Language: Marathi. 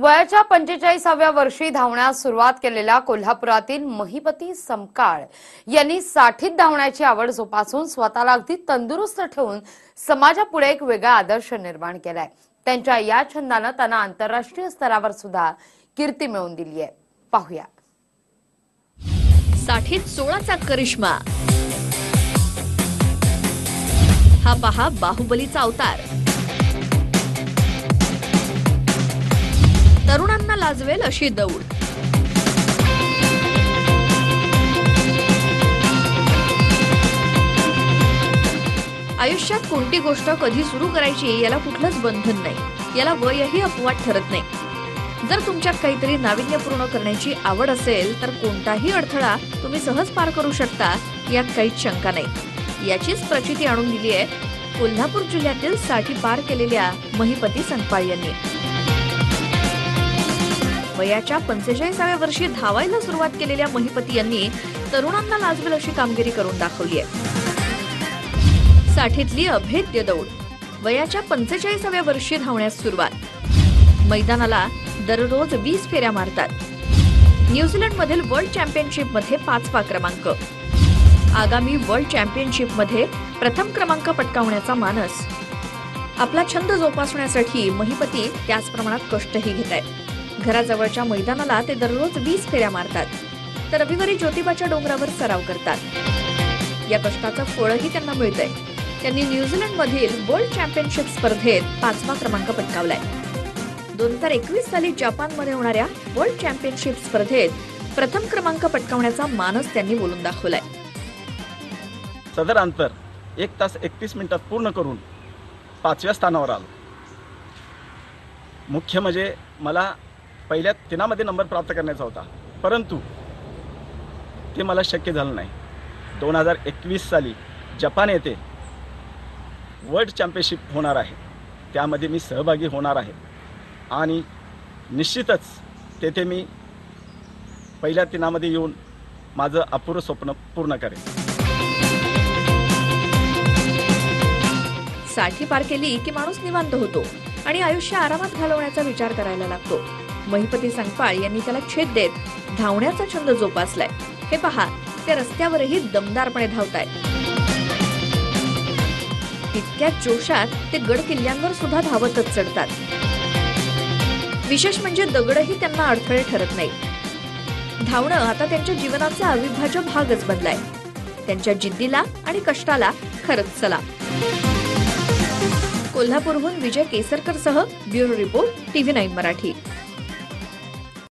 वयाच्या पंचेचाळीसाव्या वर्षी धावण्यास सुरुवात केलेल्या कोल्हापुरातील महिपती समकाळ यांनी साठीत धावण्याची आवड जोपासून स्वतःला अगदी तंदुरुस्त ठेवून समाजापुढे एक वेगळा आदर्श निर्माण केलाय. त्यांच्या या छंदानं त्यांना आंतरराष्ट्रीय स्तरावर सुद्धा कीर्ती मिळवून दिली आहे. पाहूया. साठीत सोळाचा करिश्मा. हा पहा बाहुबलीचा अवतार. गाजवेल अशी दौड. आयुष्यात कोणती गोष्ट कधी सुरू करायची याला कुठलंच बंधन नाही. याला वयही अपवाद ठरत नाही. जर तुमच्यात काहीतरी नाविन्यपूर्ण करण्याची आवड असेल तर कोणताही अडथळा तुम्ही सहज पार करू शकता यात काहीच शंका नाही. याचीच प्रचिती आणून दिली आहे कोल्हापूर जिल्ह्यातील साठी पार केलेल्या महिपती संपाळ यांनी. वयाच्या पंचेचाळीसाव्या वर्षी धावायला सुरुवात केलेल्या महिपती यांनी तरुणांना लाजवेल अशी कामगिरी करून दाखवली आहे. साठीतली अभेद्य दौड. वयाच्या पंचेचाळीसाव्या वर्षी धावण्यास सुरुवात. मैदानाला दररोज वीस फेऱ्या मारतात. न्यूझीलंड मधील वर्ल्ड चॅम्पियनशिपमध्ये पाचवा क्रमांक. आगामी वर्ल्ड चॅम्पियनशिपमध्ये प्रथम क्रमांक पटकावण्याचा मानस. आपला छंद जोपासण्यासाठी महिपती त्याच प्रमाणात कष्टही घेत आहेत घराजवळच्या मैदानाला ते दररोज वीस फेऱ्या मारतात. तर रविवारी ज्योतिबाच्या डोंगरावर सराव करतात. या कष्टाचं फळही त्यांना मिळतंय. त्यांनी न्यूझीलंड मधील वर्ल्ड चॅम्पियनशिप स्पर्धेत पाचवा क्रमांक पटकावलाय. दोन हजार एकवीस साली जपानमध्ये होणाऱ्या वर्ल्ड चॅम्पियनशिप स्पर्धेत प्रथम क्रमांक पटकावण्याचा मानस त्यांनी बोलून दाखवलाय. सदर अंतर एक तास एकतीस मिनिटात पूर्ण करून पाचव्या स्थानावर आलो. मुख्य म्हणजे मला पहिल्या तिनामध्ये नंबर प्राप्त करण्याचा होता. परंतु ते मला शक्य झालं नाही. दोन हजार एकवीस साली जपान येथे वर्ल्ड चॅम्पियनशिप होणार आहे. त्यामध्ये मी सहभागी होणार आहे. आणि निश्चितच तेथे मी पहिल्या तिनामध्ये येऊन माझं अपूर्व स्वप्न पूर्ण करेन. साठी पार केली की माणूस निवांत होतो आणि आयुष्य आरामात घालवण्याचा विचार करायला लागतो. महिपती संगपाळ यांनी त्याला छेद देत धावण्याचा छंद जोपासलाय. हे पहा ते रस्त्यावरही दमदारपणे धावतायत. इतक्या जोशात ते गड किल्ल्यांवर सुद्धा धावतच चढतात. विशेष म्हणजे दगडही त्यांना अडथळे ठरत नाही धावणं आता त्यांच्या जीवनाचा अविभाज्य भागच बनलाय. त्यांच्या जिद्दीला आणि कष्टाला खरंच चला कोल्हापूरहून विजय केसरकर सह bureau report TV nine Marathi.